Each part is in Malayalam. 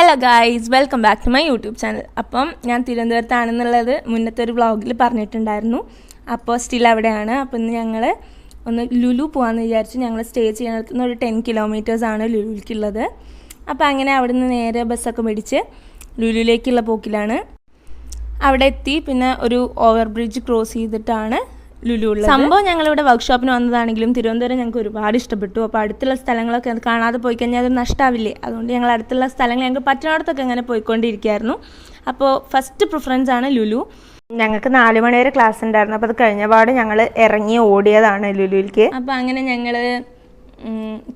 Hello guys welcome back to my YouTube channel അപ്പം ഞാൻ തിരുവനന്തപുരത്താണെന്നുള്ളത് മുന്നത്തെ ഒരു വ്ളോഗിൽ പറഞ്ഞിട്ടുണ്ടായിരുന്നു. അപ്പോൾ സ്റ്റിൽ അവിടെയാണ്. അപ്പോൾ ഇന്ന് ഞങ്ങൾ ഒന്ന് ലുലു പോകാമെന്ന് വിചാരിച്ചു ഞങ്ങൾ സ്റ്റേ ചെയ്യുന്നിടത്തുനിന്ന് ഒരു ടെൻ കിലോമീറ്റേഴ്സാണ് ലുലുവിലേക്കുള്ളത് അപ്പോൾ അങ്ങനെ അവിടെ നിന്ന് നേരെ ബസ്സൊക്കെ മേടിച്ച് ലുലുവിലേക്കുള്ള പോക്കിലാണ്. അവിടെ എത്തി. പിന്നെ ഒരു ഓവർ ബ്രിഡ്ജ് ക്രോസ് ചെയ്തിട്ടാണ് ലുലു സംഭവം സംഭവം ഞങ്ങളിവിടെ വർക്ക്ഷോപ്പിന് വന്നതാണെങ്കിലും തിരുവനന്തപുരം ഞങ്ങൾക്ക് ഒരുപാട് ഇഷ്ടപ്പെട്ടു. അപ്പോൾ അടുത്തുള്ള സ്ഥലങ്ങളൊക്കെ കാണാതെ പോയി കഴിഞ്ഞാൽ അത് നഷ്ടാവില്ലേ? അതുകൊണ്ട് ഞങ്ങൾ അടുത്തുള്ള സ്ഥലങ്ങൾ ഞങ്ങൾക്ക് പറ്റുന്നിടത്തൊക്കെ അങ്ങനെ പോയിക്കൊണ്ടിരിക്കുകയായിരുന്നു. അപ്പോൾ ഫസ്റ്റ് പ്രിഫറൻസ് ആണ് ലുലു. ഞങ്ങൾക്ക് നാല് മണി വരെ ക്ലാസ് ഉണ്ടായിരുന്നു. അപ്പോൾ അത് കഴിഞ്ഞ പാട് ഞങ്ങൾ ഇറങ്ങി ഓടിയതാണ് ലുലുവിലേക്ക് അപ്പോൾ അങ്ങനെ ഞങ്ങൾ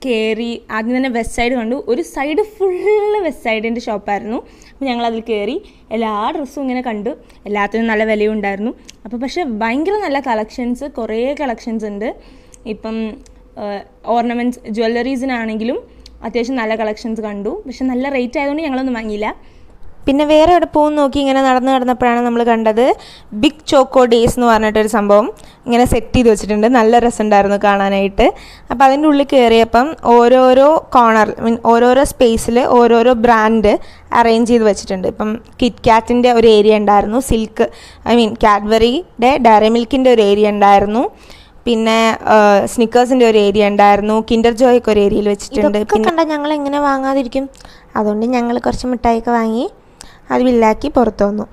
കയറി ആദ്യം തന്നെ വെസ്റ്റ് സൈഡ് കണ്ടു. ഒരു സൈഡ് ഫുള്ള് വെസ്റ്റ് സൈഡിന്റെ ഷോപ്പായിരുന്നു അപ്പോൾ ഞങ്ങൾ അതിൽ കയറി എല്ലാ ഡ്രസ്സും ഇങ്ങനെ കണ്ടു. എല്ലാത്തിനും നല്ല വിലയും ഉണ്ടായിരുന്നു. അപ്പോൾ പക്ഷേ ഭയങ്കര നല്ല കളക്ഷൻസ് കുറേ കളക്ഷൻസ് ഉണ്ട്. ഇപ്പം ഓർണമെന്റ്സ് ജ്വല്ലറീസിനാണെങ്കിലും അത്യാവശ്യം നല്ല കളക്ഷൻസ് കണ്ടു. പക്ഷെ നല്ല റേറ്റ് ആയതുകൊണ്ട് ഞങ്ങളൊന്നും വാങ്ങിയില്ല. പിന്നെ വേറെ എവിടെ പോകും നോക്കി ഇങ്ങനെ നടന്ന് നടന്നപ്പോഴാണ് നമ്മൾ കണ്ടത് ബിഗ് ചോക്കോ ഡേയ്സ് എന്ന് പറഞ്ഞിട്ടൊരു സംഭവം ഇങ്ങനെ സെറ്റ് ചെയ്ത് വെച്ചിട്ടുണ്ട്. നല്ല രസമുണ്ടായിരുന്നു കാണാനായിട്ട്. അപ്പോൾ അതിന്റെ ഉള്ളിൽ കയറിയപ്പം ഓരോരോ കോർണർ മീൻ ഓരോരോ സ്പേസിൽ ഓരോരോ ബ്രാൻഡ് അറേഞ്ച് ചെയ്ത് വെച്ചിട്ടുണ്ട്. ഇപ്പം കിറ്റ് കാറ്റിന്റെ ഒരു ഏരിയ ഉണ്ടായിരുന്നു. സിൽക്ക് ഐ മീൻ കാഡ്ബറിയുടെ ഡയറി മിൽക്കിന്റെ ഒരു ഏരിയ ഉണ്ടായിരുന്നു. പിന്നെ സ്നിക്കേഴ്സിന്റെ ഒരു ഏരിയ ഉണ്ടായിരുന്നു. കിൻഡർ ജോയ്ക്ക് ഒരു ഏരിയയിൽ വെച്ചിട്ടുണ്ട്. കണ്ടാൽ കണ്ട ഞങ്ങൾ എങ്ങനെ വാങ്ങാതിരിക്കും? അതുകൊണ്ട് ഞങ്ങൾ കുറച്ച് മിഠായിയൊക്കെ വാങ്ങി. അത് ബില്ലാക്കി പുറത്തു വന്നു.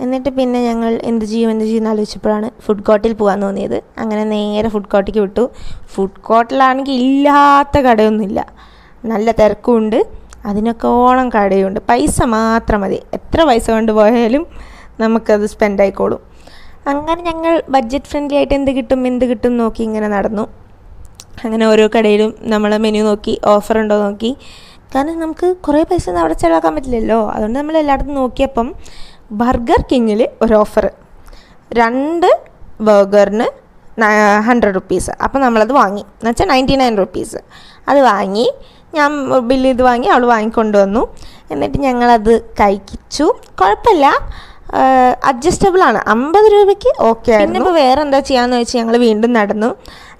എന്നിട്ട് പിന്നെ ഞങ്ങൾ എന്ത് ചെയ്യും എന്ത് ചെയ്യും ആലോചിച്ചപ്പോഴാണ് ഫുഡ് കോർട്ടിൽ പോകാൻ തോന്നിയത്. അങ്ങനെ നേരെ ഫുഡ് കോർട്ടിലേക്ക് വിട്ടു. ഫുഡ് കോർട്ടിലാണെങ്കിൽ ഇല്ലാത്ത കടയൊന്നുമില്ല. നല്ല തിരക്കുമുണ്ട്. അതിനൊക്കെ ഓണം കടയുണ്ട്. പൈസ മാത്രം മതി. എത്ര പൈസ കൊണ്ടുപോയാലും നമുക്കത് സ്പെൻഡ് ആയിക്കോളും. അങ്ങനെ ഞങ്ങൾ ബഡ്ജറ്റ് ഫ്രണ്ട്ലി ആയിട്ട് എന്ത് കിട്ടും എന്ത് കിട്ടും നോക്കി ഇങ്ങനെ നടന്നു. അങ്ങനെ ഓരോ കടയിലും നമ്മളെ മെനു നോക്കി ഓഫർ ഉണ്ടോ നോക്കി. കാരണം നമുക്ക് കുറേ പൈസ ഒന്നും അവിടെ ചിലവാക്കാൻ പറ്റില്ലല്ലോ. അതുകൊണ്ട് നമ്മൾ എല്ലായിടത്തും നോക്കിയപ്പം ബർഗർ കിങ്ങിൽ ഒരു ഓഫർ രണ്ട് ബർഗറിന് ഹൺഡ്രഡ് റുപ്പീസ് അപ്പോൾ നമ്മളത് വാങ്ങി. എന്ന് വെച്ചാൽ നയന്റി നയൻ റുപ്പീസ് അത് വാങ്ങി. ഞാൻ ബില്ല് ഇത് വാങ്ങി അവൾ വാങ്ങിക്കൊണ്ടുവന്നു. എന്നിട്ട് ഞങ്ങളത് കഴിച്ചു. കുഴപ്പമില്ല. അഡ്ജസ്റ്റബിൾ ആണ്. അമ്പത് രൂപയ്ക്ക് ഓക്കെ പിന്നെ ഇപ്പോൾ വേറെ എന്താ ചെയ്യാന്ന് വെച്ചാൽ ഞങ്ങൾ വീണ്ടും നടന്നു.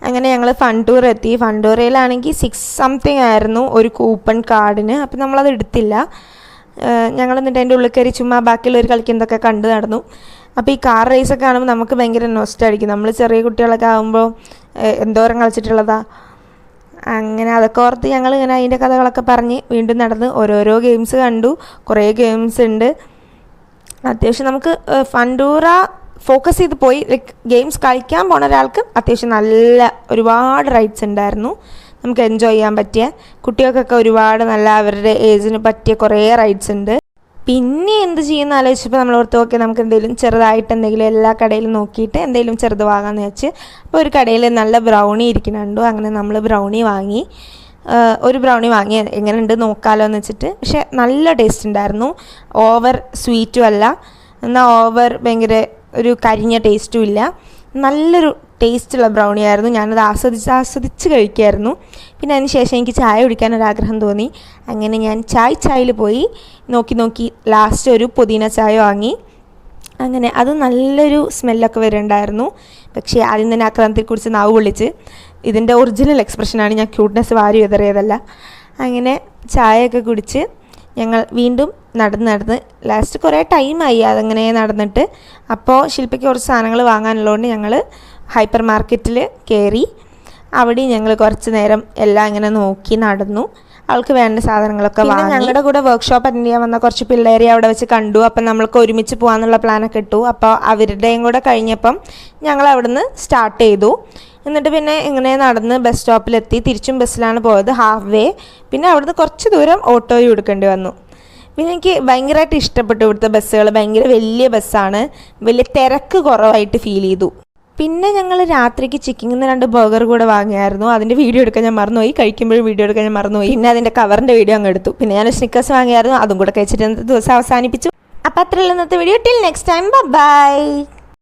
അങ്ങനെ ഞങ്ങൾ ഫണ്ടൂർ എത്തി. ഫണ്ടൂറയിലാണെങ്കിൽ സിക്സ് സംതിങ് ആയിരുന്നു ഒരു കൂപ്പൺ കാർഡിന് അപ്പം നമ്മളത് എടുത്തില്ല. ഞങ്ങൾ എന്നിട്ട് അതിന്റെ ഉള്ളിൽ കയറി ചുമ്മാ ബാക്കിയുള്ളവർ കളിക്കുന്നതൊക്കെ കണ്ടു നടന്നു. അപ്പോൾ ഈ കാർ റേസൊക്കെ കാണുമ്പോൾ നമുക്ക് ഭയങ്കര നൊസ്റ്റായിരിക്കും നമ്മൾ ചെറിയ കുട്ടികളൊക്കെ ആകുമ്പോൾ എന്തോരം കളിച്ചിട്ടുള്ളതാ. അങ്ങനെ അതൊക്കെ ഓർത്ത് ഞങ്ങൾ ഇങ്ങനെ അതിന്റെ കഥകളൊക്കെ പറഞ്ഞ് വീണ്ടും നടന്ന് ഓരോരോ ഗെയിംസ് കണ്ടു. കുറേ ഗെയിംസ് ഉണ്ട്. അത്യാവശ്യം നമുക്ക് ഫണ്ടൂറ ഫോക്കസ് ചെയ്ത് പോയി ലൈക്ക് ഗെയിംസ് കളിക്കാൻ പോണ ഒരാൾക്ക് അത്യാവശ്യം നല്ല ഒരുപാട് റൈറ്റ്സ് ഉണ്ടായിരുന്നു. നമുക്ക് എൻജോയ് ചെയ്യാൻ പറ്റിയ കുട്ടികൾക്കൊക്കെ ഒരുപാട് നല്ല അവരുടെ ഏജിന് പറ്റിയ കുറേ റൈറ്റ്സ് ഉണ്ട്. പിന്നെ എന്ത് ചെയ്യുന്ന ആലോചിച്ചപ്പോൾ നമ്മൾ ഓർത്ത് നോക്കി നമുക്ക് എന്തെങ്കിലും ചെറുതായിട്ട് എന്തെങ്കിലും എല്ലാ കടയിലും നോക്കിയിട്ട് എന്തെങ്കിലും ചെറുത് വാങ്ങാമെന്ന് വെച്ച് അപ്പോൾ ഒരു കടയിൽ നല്ല ബ്രൗണി ഇരിക്കുന്നുണ്ടോ. അങ്ങനെ നമ്മൾ ബ്രൗണി വാങ്ങി. ഒരു ബ്രൗണി വാങ്ങി എങ്ങനെയുണ്ട് നോക്കാമല്ലോ എന്ന് വെച്ചിട്ട്. പക്ഷേ നല്ല ടേസ്റ്റ് ഉണ്ടായിരുന്നു. ഓവർ സ്വീറ്റും അല്ല. എന്നാൽ ഓവർ ഭയങ്കര ഒരു കരിഞ്ഞ ടേസ്റ്റും ഇല്ല. നല്ലൊരു ടേസ്റ്റുള്ള ബ്രൗണി ആയിരുന്നു. ഞാനത് ആസ്വദിച്ച് ആസ്വദിച്ച് കഴിക്കുമായിരുന്നു പിന്നെ അതിന് ശേഷം എനിക്ക് ചായ കുടിക്കാൻ ഒരാഗ്രഹം തോന്നി. അങ്ങനെ ഞാൻ ചായ് ചായയിൽ പോയി. നോക്കി നോക്കി ലാസ്റ്റ് ഒരു പുതിന ചായ വാങ്ങി. അങ്ങനെ അത് നല്ലൊരു സ്മെല്ലൊക്കെ വരുന്നുണ്ടായിരുന്നു പക്ഷേ ആദ്യം തന്നെ ആക്രാന്തത്തിൽ കുറിച്ച് നാവ് പൊള്ളിച്ച് ഇതിന്റെ ഒറിജിനൽ എക്സ്പ്രഷനാണ് ഞാൻ ക്യൂട്ട്നെസ് വാരി വിതറിയതല്ല. അങ്ങനെ ചായയൊക്കെ കുടിച്ച് ഞങ്ങൾ വീണ്ടും നടന്ന് നടന്ന് ലാസ്റ്റ് കുറേ ടൈമായി അതങ്ങനെ നടന്നിട്ട്. അപ്പോൾ ശില്പയ്ക്ക് കുറച്ച് സാധനങ്ങൾ വാങ്ങാനുള്ളതുകൊണ്ട് ഞങ്ങൾ ഹൈപ്പർ മാർക്കറ്റിൽ കയറി. അവിടെ ഞങ്ങൾ കുറച്ച് നേരം എല്ലാം ഇങ്ങനെ നോക്കി നടന്നു. അവൾക്ക് വേണ്ട സാധനങ്ങളൊക്കെ വാങ്ങി. ഞങ്ങളുടെ കൂടെ വർക്ക്ഷോപ്പ് അറ്റൻഡ് ചെയ്യാൻ വന്ന കുറച്ച് പിള്ളേരെ അവിടെ വെച്ച് കണ്ടു. അപ്പം നമ്മൾക്ക് ഒരുമിച്ച് പോകാനുള്ള പ്ലാനൊക്കെ ഇട്ടു. അപ്പോൾ അവരുടെയും കൂടെ കഴിഞ്ഞപ്പം ഞങ്ങൾ അവിടുന്ന് സ്റ്റാർട്ട് ചെയ്തു. എന്നിട്ട് പിന്നെ ഇങ്ങനെ നടന്ന് ബസ് സ്റ്റോപ്പിലെത്തി തിരിച്ചും ബസ്സിലാണ് പോയത് ഹാഫ് വേ പിന്നെ അവിടുന്ന് കുറച്ച് ദൂരം ഓട്ടോയും എടുക്കേണ്ടി വന്നു. പിന്നെ എനിക്ക് ഭയങ്കരമായിട്ട് ഇഷ്ടപ്പെട്ടു ഇവിടുത്തെ ബസ്സുകൾ ഭയങ്കര വലിയ ബസ്സാണ് വലിയ തിരക്ക് കുറവായിട്ട് ഫീൽ ചെയ്തു. പിന്നെ ഞങ്ങൾ രാത്രിക്ക് ചിക്കിങ്ങിന്ന് രണ്ട് ബർഗർ കൂടെ വാങ്ങിയായിരുന്നു. അതിന്റെ വീഡിയോ എടുക്കാൻ ഞാൻ മറന്നുപോയി. കഴിക്കുമ്പോൾ വീഡിയോ എടുക്കാൻ ഞാൻ മറന്നുപോയി. പിന്നെ അതിന്റെ കവറിന്റെ വീഡിയോ അങ്ങ് എടുത്തു. പിന്നെ ഞാൻ സ്നിക്കേഴ്സ് വാങ്ങിയായിരുന്നു. അതും കൂടെ കഴിച്ചിട്ട് ദിവസം അവസാനിപ്പിച്ചു. അപ്പോൾ അത്രയുള്ള ഇന്നത്തെ video till next time bye